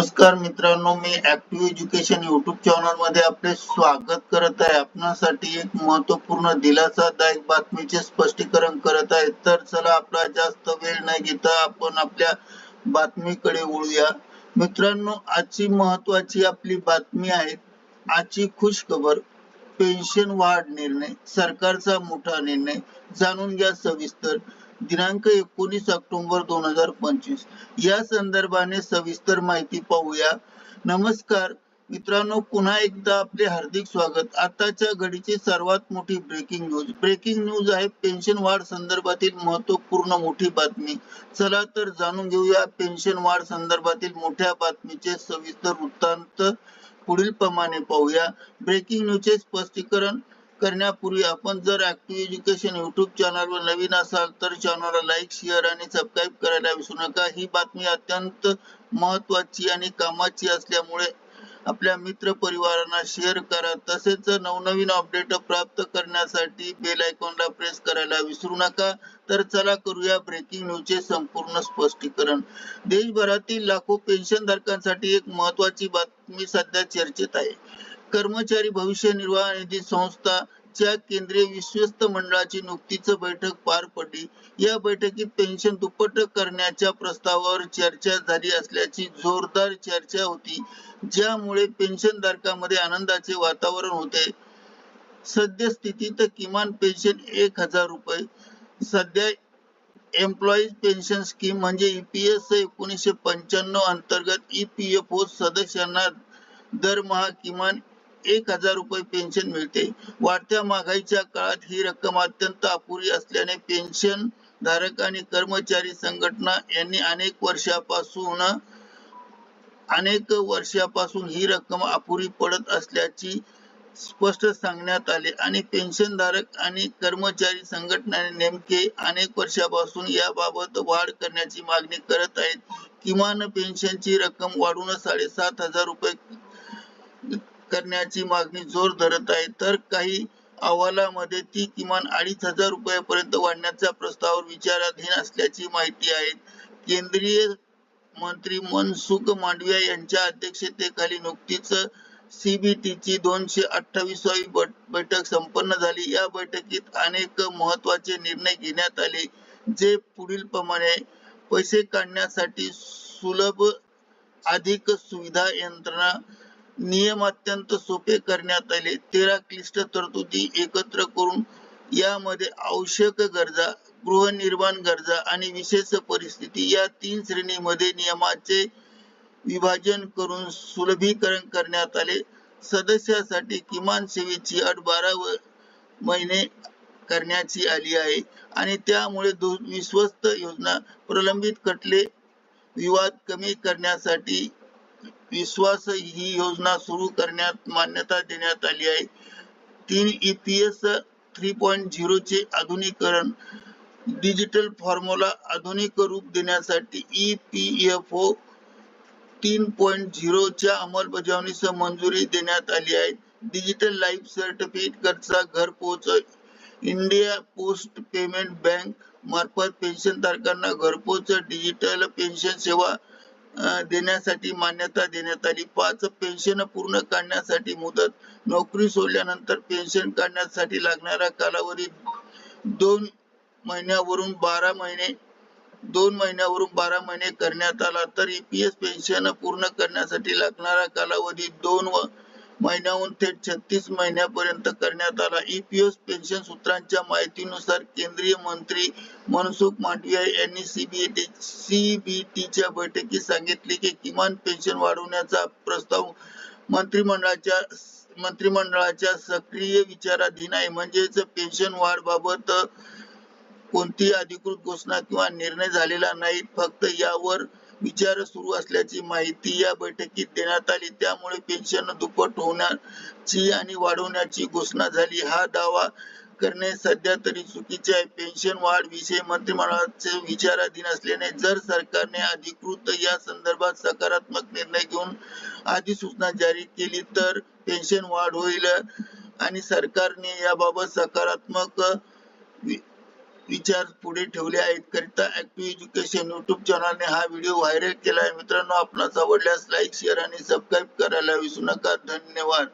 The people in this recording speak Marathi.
नमस्कार मित्रांनो मी ऍक्टिव्ह एज्युकेशन युट्यूब चॅनलमध्ये आपले स्वागत करत आहे. आपणासाठी एक महत्त्वपूर्ण दिलासादायक बातमीचे स्पष्टीकरण करत आहे. तर चला आपला जास्त वेळ न घेता आपण आपल्या बातमीकडे वळूया. मित्रांनो आजची महत्वाची आपली बातमी आहे आजची खुश खबर पेन्शन वाढ निर्णय सरकारचा मोठा निर्णय जाणून घ्या सविस्तर. दिनांक एकोणीस ऑक्टोबर दोन हजार पंचवीस. या संदर्भाने सविस्तर माहिती पाहूया. नमस्कार. मित्रांनो पुन्हा एकदा आपले हार्दिक स्वागत. आताच्या घडीची सर्वात मोठी ब्रेकिंग न्यूज ब्रेकिंग न्यूज आहे पेन्शन वाढ संदर्भातील महत्त्वपूर्ण मोठी बातमी. चला तर जाणून घेऊया पेन्शन वाढ संदर्भातील मोठ्या बातमीचे सविस्तर वृत्तांत. पुढील प्रमाणे पाहूया ब्रेकिंग न्यूजचे स्पष्टीकरण करण्यापूर्वी आपण जर ऍक्टिव्ह एज्युकेशन युट्यूब चॅनलवर नवीन असाल तर चॅनलला लाईक शेअर आणि सबस्क्राईब करायला विसरू नका. ही बातमी अत्यंत महत्वाची आणि कामाची असल्यामुळे आपल्या मित्र परिवारांना शेअर करा. तसेच नवनवीन अपडेट प्राप्त करण्यासाठी बेल आयकॉनला प्रेस करायला विसरू नका. तर चला करूया ब्रेकिंग न्यूजचे संपूर्ण स्पष्टीकरण. देशभरातील लाखो पेन्शन धारकांसाठी एक महत्वाची बातमी सध्या चर्चेत आहे. कर्मचारी भविष्य निर्वाह निधी संस्था च्या केंद्रीय विश्वस्त मंडळाची नुकतीच बैठक पार पडली. या बैठकीत पेन्शन दुप्पट करण्याच्या प्रस्तावावर चर्चा झाली असल्याची जोरदार चर्चा होती ज्यामुळे पेन्शन धारकांमध्ये आनंदाचे वातावरण होते. सद्यस्थितीत किमान पेन्शन एक हजार रुपये सध्या एम्प्लॉईज पेन्शन स्कीम म्हणजे ईपीएस एकोणीसशे पंच्याण्णव अंतर्गत ईपीएफओ सदस्यांना दरमहा किमान एक हजार रुपये पेन्शन मिळते. वाढत्या महागाईच्या काळात ही रक्कम अत्यंत अपुरी असल्याने पेन्शन धारक आणि कर्मचारी संघटना यांनी अनेक वर्षापासून अनेक वर्षापासून ही रक्कम अपुरी पडत असल्याची स्पष्ट सांगण्यात आले आणि पेन्शन धारक आणि कर्मचारी संघटनाने नेमके अनेक वर्षापासून याबाबत वाढ करण्याची मागणी करत आहेत. किमान पेन्शनची रक्कम वाढून साडेसात हजार रुपये करण्याची मागणी जोर धरत आहे. तर काही अहवालामध्ये ती किमान अडीच हजार रुपयापर्यंत वाढण्याच्या प्रस्तावावर विचाराधीन असल्याची माहिती आहे. केंद्रीय मंत्री मनसुख मांडविया यांच्या अध्यक्षतेखाली नुकतीच सीबीटीची दोनशे अठ्ठावीसावी बैठक संपन्न झाली. या बैठकीत अनेक महत्त्वाचे निर्णय घेण्यात आले जे पुढील प्रमाणे पैसे काढण्यासाठी सुलभ अधिक सुविधा यंत्रणा नियम अत्यंत सोपे करण्यात आले. तेरा क्लिष्ट तरतुदी एकत्र करून यामध्ये आवश्यक गरजा गृहनिर्माण गरजा आणि विशेष परिस्थिती या तीन श्रेणीमध्ये नियमाचे विभाजन करून सुलभीकरण करण्यात आले. सदस्यासाठी किमान सेवेची अट बारा महिने करण्याची आली आहे आणि त्यामुळे विश्वस्त योजना प्रलंबित खटले विवाद कमी करण्यासाठी विश्वास ही योजना सुरू करण्यात मान्यता देण्यात आली आहे. तीन ईपीएस थ्री पॉईंट झिरो चे आधुनिकरण डिजिटल फॉर्म्युला आधुनिक रूप देण्यासाठी ई पी एफ ओ तीन पॉईंट झिरोच्या अंमलबजावणीस मंजुरी देण्यात आली आहे. डिजिटल लाईफ सर्टिफिकेट घर पोहोच इंडिया पोस्ट पेमेंट बँक मार्फत पेन्शन धारकांना घरपोच डिजिटल पेन्शन सेवा देण्यासाठी मान्यता देण्यात आली पाच पेन्शन पूर्ण काढण्यासाठी मुदत नोकरी सोडल्यानंतर पेन्शन काढण्यासाठी लागणारा कालावधी दोन महिन्यावरून बारा महिने दोन महिन्यावरून बारा महिने करण्यात आला. तर ईपीएस पेन्शन पूर्ण करण्यासाठी लागणारा कालावधी दोन व महिन्याहून थेट छत्तीस महिन्यापर्यंत करण्यात आला. ईपीएस पेन्शन सूत्रांच्या माहितीनुसार केंद्रीय मंत्री मनसुख मांडविया यांनी सीबीटी सीबीटीच्या बैठकीत सांगितले की किमान पेन्शन वाढवण्याचा प्रस्ताव मंत्रिमंडळाच्या मंत्रिमंडळाच्या सक्रिय विचाराधीन आहे. म्हणजेच पेन्शन वाढ बाबत कोणती अधिकृत घोषणा किंवा निर्णय झालेला नाही. फक्त यावर विचार सुरू असल्याची माहिती या बैठकीत देण्यात आली. त्यामुळे पेन्शन दुप्पट होण्याची आणि वाढवण्याची घोषणा झाली. हा दावा करणे सध्या तरी चुकीचे आहे. पेन्शन वाढ विषय मंत्रिमंडळाचे विचाराधीन असल्याने जर सरकारने अधिकृत या संदर्भात सकारात्मक निर्णय घेऊन अधिसूचना जारी केली तर पेन्शन वाढ होईल आणि सरकारने याबाबत सकारात्मक विचार पुढे ठेवले आहेत. करिता ऍक्टिव्ह एज्युकेशन युट्यूब चॅनलने हा व्हिडिओ व्हायरल केला आहे मित्रांनो आपणास आवडल्यास लाईक शेअर आणि सबस्क्राईब करायला विसरू नका. धन्यवाद.